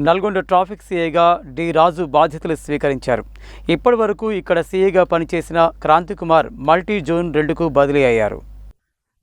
Nalgonda traffic సీఏగా D Raju బాధ్యతలు స్వీకరించారు. ఇప్పటి వరకు ఇక్కడ సీఏగా పనిచేసిన క్రాంతికుమార్ మల్టీ జోన్ రెండుకు బదిలీ అయ్యారు.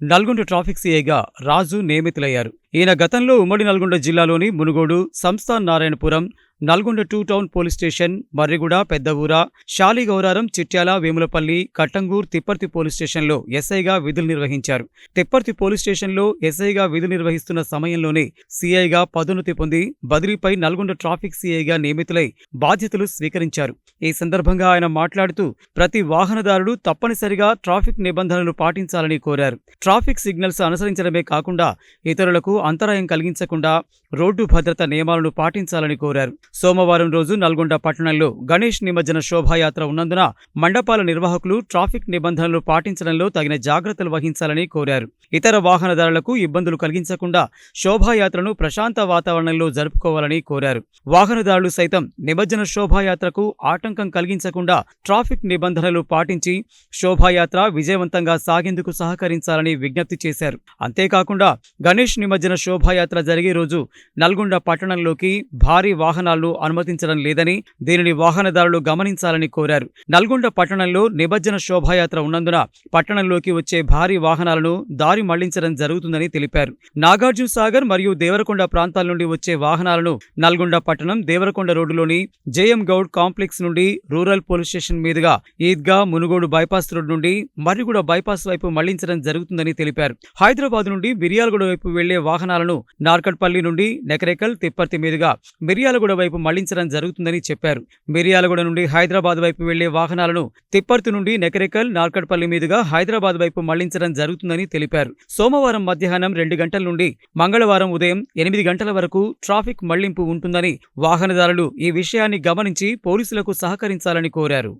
నల్గొండ ట్రాఫిక్ సీఏగా రాజు నియమితులయ్యారు. ఈయన గతంలో ఉమ్మడి నల్గొండ జిల్లాలోని Munugode Samsthan Narayanapuram Nalgonda two town police station Marriguda Peddavoora Saligouraram Chityala Vemulapalli Kattangur Thipparthy police స్టేషన్లో ఎస్ఐగా విధులు నిర్వహించారు. తిప్పర్తి పోలీస్ స్టేషన్లో ఎస్ఐగా విధులు నిర్వహిస్తున్న సమయంలోనే సీఐగా పదోన్నతి పొంది బదిలీపై నల్గొండ ట్రాఫిక్ సీఐగా నియమితులై బాధ్యతలు స్వీకరించారు. ఈ సందర్భంగా ఆయన మాట్లాడుతూ ప్రతి వాహనదారుడు తప్పనిసరిగా ట్రాఫిక్ నిబంధనలు పాటించాలని కోరారు. ట్రాఫిక్ సిగ్నల్స్ అనుసరించడమే కాకుండా ఇతరులకు అంతరాయం కలిగించకుండా రోడ్డు భద్రత నియమాలను పాటించాలని కోరారు. సోమవారం రోజు నల్గొండ పట్టణంలో గణేష్ నిమజ్జన శోభాయాత్ర ఉన్నందున మండపాల నిర్వాహకులు ట్రాఫిక్ నిబంధనలు పాటించడంలో తగిన జాగ్రత్తలు వహించాలని కోరారు. ఇతర వాహనదారులకు ఇబ్బందులు కలిగించకుండా శోభాయాత్రను ప్రశాంత వాతావరణంలో జరుపుకోవాలని కోరారు. వాహనదారులు సైతం నిమజ్జన శోభాయాత్రకు ఆటంకం కలిగించకుండా ట్రాఫిక్ నిబంధనలు పాటించి శోభాయాత్ర విజయవంతంగా సాగేందుకు సహకరించాలని విజ్ఞప్తి చేశారు. అంతేకాకుండా గణేష్ నిమజ్జన శోభాయాత్ర జరిగే రోజు నల్గొండ పట్టణంలోకి భారీ వాహనాలు అనుమతించడం లేదని దీనిని వాహనదారులు గమనించాలని కోరారు. నల్గొండ పట్టణంలో నిమజ్జన శోభాయాత్ర ఉన్నందున పట్టణంలోకి వచ్చే భారీ వాహనాలను దారి మళ్ళించడం జరుగుతుందని తెలిపారు. నాగార్జున సాగర్ మరియు దేవరకొండ ప్రాంతాల నుండి వచ్చే వాహనాలను నల్గొండ పట్టణం దేవరకొండ రోడ్డులోని జేఎం గౌడ్ కాంప్లెక్స్ నుండి రూరల్ పోలీస్ స్టేషన్ మీదుగా ఈద్గా మునుగోడు బైపాస్ రోడ్ నుండి మర్రిగూడ బైపాస్ వైపు మళ్ళించడం జరుగుతుందని తెలిపారు. హైదరాబాద్ నుండి బిర్యాలగూడ వైపు వెళ్ళే వాహనాలను నార్కట్పల్లి నుండి నెకరేకల్ తిప్పర్తి మీదుగా మిర్యాలగూడ వైపు మళ్ళించడం జరుగుతుందని చెప్పారు. మిర్యాలగూడ నుండి హైదరాబాద్ వైపు వెళ్ళే వాహనాలను తిప్పర్తి నుండి నెకరేకల్ నార్కట్పల్లి మీదుగా హైదరాబాద్ వైపు మళ్ళించడం జరుగుతుందని తెలిపారు. సోమవారం మధ్యాహ్నం రెండు గంటల నుండి మంగళవారం ఉదయం ఎనిమిది గంటల వరకు ట్రాఫిక్ మళ్ళింపు ఉంటుందని వాహనదారులు ఈ విషయాన్ని గమనించి పోలీసులకు సహకరించాలని కోరారు.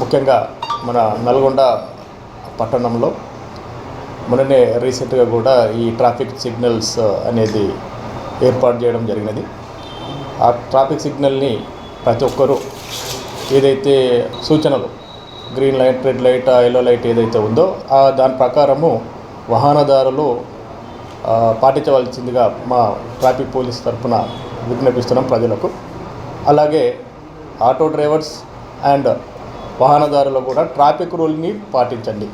ముఖ్యంగా మన నల్గొండ పట్టణంలో మొన్ననే రీసెంట్గా కూడా ఈ ట్రాఫిక్ సిగ్నల్స్ అనేది ఏర్పాటు చేయడం జరిగినది. ఆ ట్రాఫిక్ సిగ్నల్ని ప్రతి ఒక్కరూ ఏదైతే సూచనలు green light red light yellow light ఏదైతే ఉందో ఆ దాని ప్రకారము వాహనదారులు పాటించవలసిందిగా మా ట్రాఫిక్ పోలీస్ తరఫున విజ్ఞపిస్తున్నాం ప్రజలకు. అలాగే ఆటో డ్రైవర్స్ అండ్ వాహనదారులు కూడా ట్రాఫిక్ రూల్ని పాటించండి.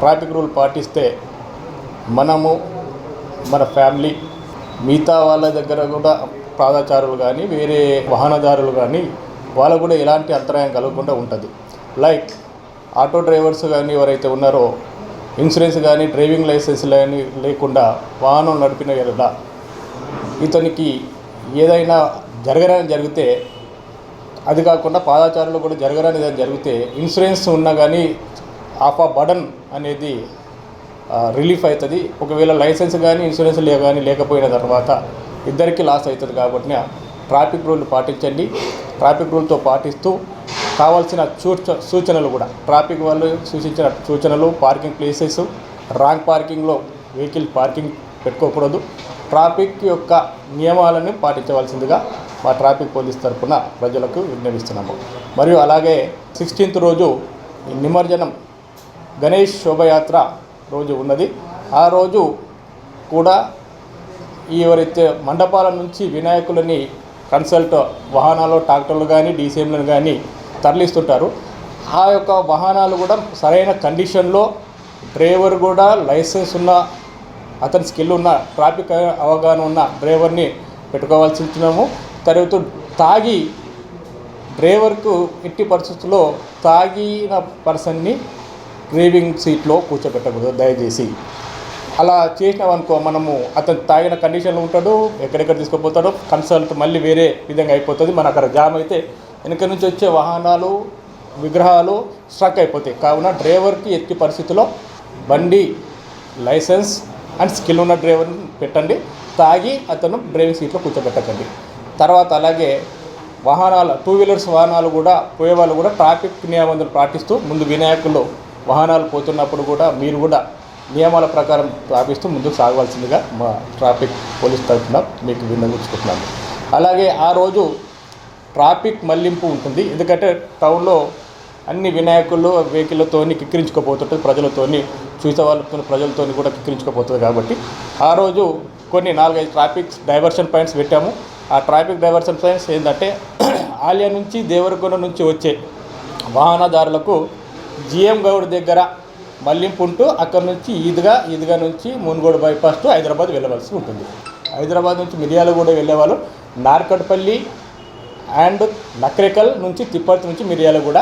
ట్రాఫిక్ రూల్ పాటిస్తే మనము మన ఫ్యామిలీ మిగతా వాళ్ళ దగ్గర కూడా పాదచారులు కానీ వేరే వాహనదారులు కానీ వాళ్ళకు కూడా ఎలాంటి అంతరాయం కలగకుండా ఉంటుంది. లైక్ ఆటో డ్రైవర్స్ కానీ ఎవరైతే ఉన్నారో ఇన్సూరెన్స్ కానీ డ్రైవింగ్ లైసెన్స్ కానీ లేకుండా వాహనం నడిపిన ఎడల ఇతనికి ఏదైనా జరగరాని జరిగితే అది కాకుండా పాదాచారులు కూడా జరగరాని జరిగితే ఇన్సూరెన్స్ ఉన్నా కానీ ఆఫ్ ఆ బడన్ అనేది రిలీఫ్ అవుతుంది ఒకవేళ లైసెన్స్ కానీ ఇన్సూరెన్స్ లే కానీ లేకపోయిన తర్వాత ఇద్దరికి లాస్ అవుతుంది కాబట్టి ట్రాఫిక్ రూల్ పాటించండి. ట్రాఫిక్ రూల్తో పాటిస్తూ కావాల్సిన సూచనలు కూడా ట్రాఫిక్ వాళ్ళు సూచించిన సూచనలు పార్కింగ్ ప్లేసెస్ రాంగ్ పార్కింగ్లో వెహికల్ పార్కింగ్ పెట్టుకోకూడదు. ట్రాఫిక్ యొక్క నియమాలను పాటించవలసిందిగా మా ట్రాఫిక్ పోలీస్ తరఫున ప్రజలకు విజ్ఞప్తిస్తున్నాము మరియు అలాగే సిక్స్టీన్త్ రోజు నిమజ్జనం గణేష్ శోభయాత్ర రోజు ఉన్నది. ఆ రోజు కూడా ఎవరైతే మండపాల నుంచి వినాయకులని కన్సల్ట్ వాహనాలు ట్రాక్టర్లు కానీ డీసీఎంలను కానీ తరలిస్తుంటారు. ఆ యొక్క వాహనాలు కూడా సరైన కండిషన్లో డ్రైవర్ కూడా లైసెన్స్ ఉన్న అతని స్కిల్ ఉన్న ట్రాఫిక్ అవగాహన ఉన్న డ్రైవర్ని పెట్టుకోవాల్సి ఉంటున్నాము తర్వాత తాగి డ్రైవర్కు ఎట్టి పరిస్థితుల్లో తాగిన పర్సన్ని డ్రైవింగ్ సీట్లో కూర్చోబెట్టకూడదు దయచేసి. అలా చేసినామనుకో మనము అతను తాగిన కండిషన్లో ఉంటాడు ఎక్కడెక్కడ తీసుకుపోతాడో కన్సల్ట్ మళ్ళీ వేరే విధంగా అయిపోతుంది మన అక్కడ జామ్ అయితే వెనక నుంచి వచ్చే వాహనాలు విగ్రహాలు స్ట్రక్ అయిపోతాయి. కావున డ్రైవర్కి ఎట్టి పరిస్థితిలో బండి లైసెన్స్ అండ్ స్కిల్ ఉన్న డ్రైవర్ని పెట్టండి తాగి అతను డ్రైవింగ్ సీట్లో కూర్చోబెట్టకండి. తర్వాత అలాగే వాహనాలు టూ వీలర్స్ వాహనాలు కూడా పోయే వాళ్ళు కూడా ట్రాఫిక్ నియమాలను పాటిస్తూ ముందు వినాయకులు వాహనాలు పోతున్నప్పుడు కూడా మీరు కూడా నియమాల ప్రకారం ప్రాపిస్తూ ముందుకు సాగవలసిందిగా మా ట్రాఫిక్ పోలీస్ తరఫున మీకు విన్నవించుకుంటున్నాను. అలాగే ఆ రోజు ట్రాఫిక్ మళ్ళింపు ఉంటుంది. ఎందుకంటే టౌన్లో అన్ని వినాయకులు వెహికల్తో కిక్కిరించుకోపోతుంటుంది. ప్రజలతోని చూసే వాళ్ళతో ప్రజలతోని కూడా కిక్కిరించుకోపోతుంది కాబట్టి ఆ రోజు కొన్ని నాలుగైదు ట్రాఫిక్ డైవర్షన్ పాయింట్స్ పెట్టాము. ఆ ట్రాఫిక్ డైవర్షన్ పాయింట్స్ ఏంటంటే ఆలయ నుంచి దేవరకొండ నుంచి వచ్చే వాహనదారులకు జిఎం గౌడ్ దగ్గర మళ్ళింపు ఉంటూ అక్కడ నుంచి ఈద్గా ఈద్గా నుంచి మున్గోడు బైపాస్ టు హైదరాబాద్ వెళ్ళవలసి ఉంటుంది. హైదరాబాద్ నుంచి మిర్యాలగూడ వెళ్ళేవాళ్ళు. నార్కట్పల్లి అండ్ నక్రేకల్ నుంచి తిప్పర్తి నుంచి మిర్యాలగూడ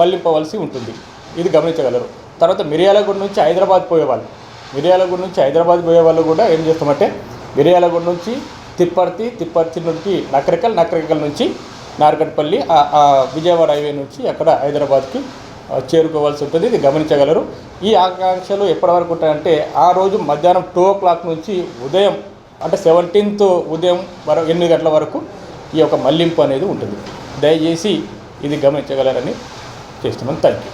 మళ్ళింపవలసి ఉంటుంది. ఇది గమనించగలరు. తర్వాత మిర్యాలగూడ నుంచి హైదరాబాద్ పోయేవాళ్ళు. మిర్యాలగూడ నుంచి హైదరాబాద్ పోయేవాళ్ళు కూడా ఏం చేస్తామంటే మిర్యాలగూడ నుంచి తిప్పర్తి తిప్పర్తి నుంచి నక్రేకల్ నక్రకల్ నుంచి నార్కట్పల్లి విజయవాడ హైవే నుంచి అక్కడ హైదరాబాద్కి చేరుకోవాల్సి ఉంటుంది. ఇది గమనించగలరు. ఈ ఆకాంక్షలు ఎప్పటి వరకు ఉంటాయంటే ఆ రోజు మధ్యాహ్నం టూ ఓ క్లాక్ నుంచి ఉదయం అంటే సెవెంటీన్త్ ఉదయం వర ఎనిమిది గంటల వరకు ఈ యొక్క మళ్ళింపు అనేది ఉంటుంది. దయచేసి ఇది గమనించగలరని చేస్తున్నాం థ్యాంక్ యూ